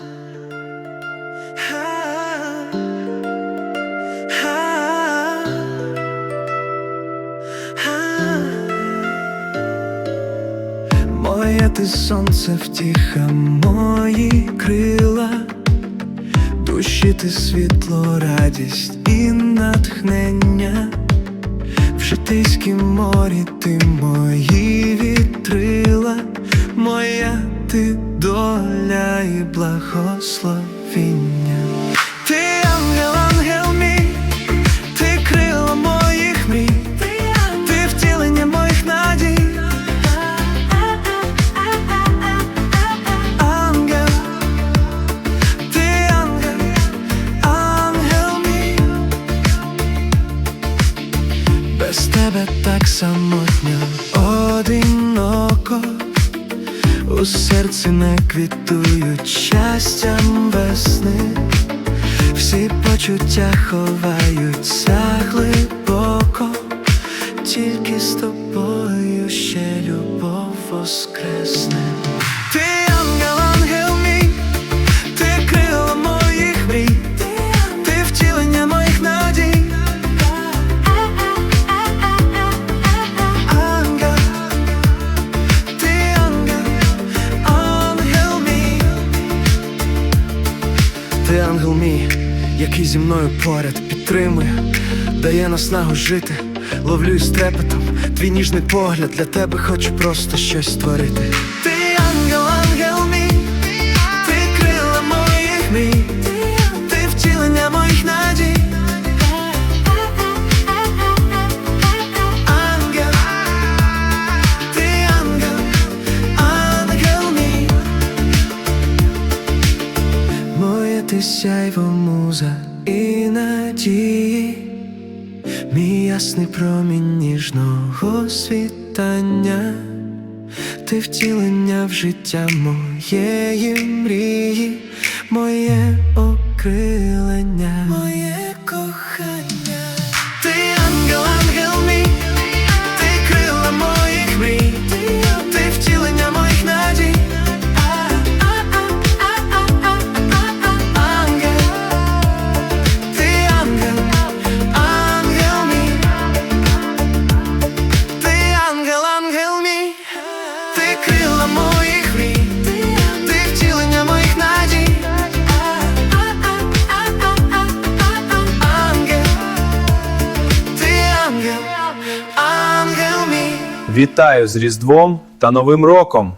Моє ти сонце втіха, мої крила, душі ти світло, радість і натхнення, в житейськім морі ти мої вітрила, моя ти доля і благословіння. Ти ангел, ангел мій, ти крила моїх мрій, ти втілення моїх надій. Ангел, ти ангел, ангел мій, без тебе так самотньо, у серці не квітують щастям весни, всі почуття ховаються глибоко, тільки з тобою ще любов воскресне. Ти ангел мій, який зі мною поряд підтримує, дає наснагу жити, ловлю із трепетом твій ніжний погляд, для тебе хочу просто щось створити. Ти сяйво муза і надії, мій ясний промінь ніжного світання, ти втілення в життя моєї мрії, моє окрилення, крила моїх мрій, ти втілення моїх надій. Ангел, ти ангел, ангел мій. Вітаю з Різдвом та Новим роком!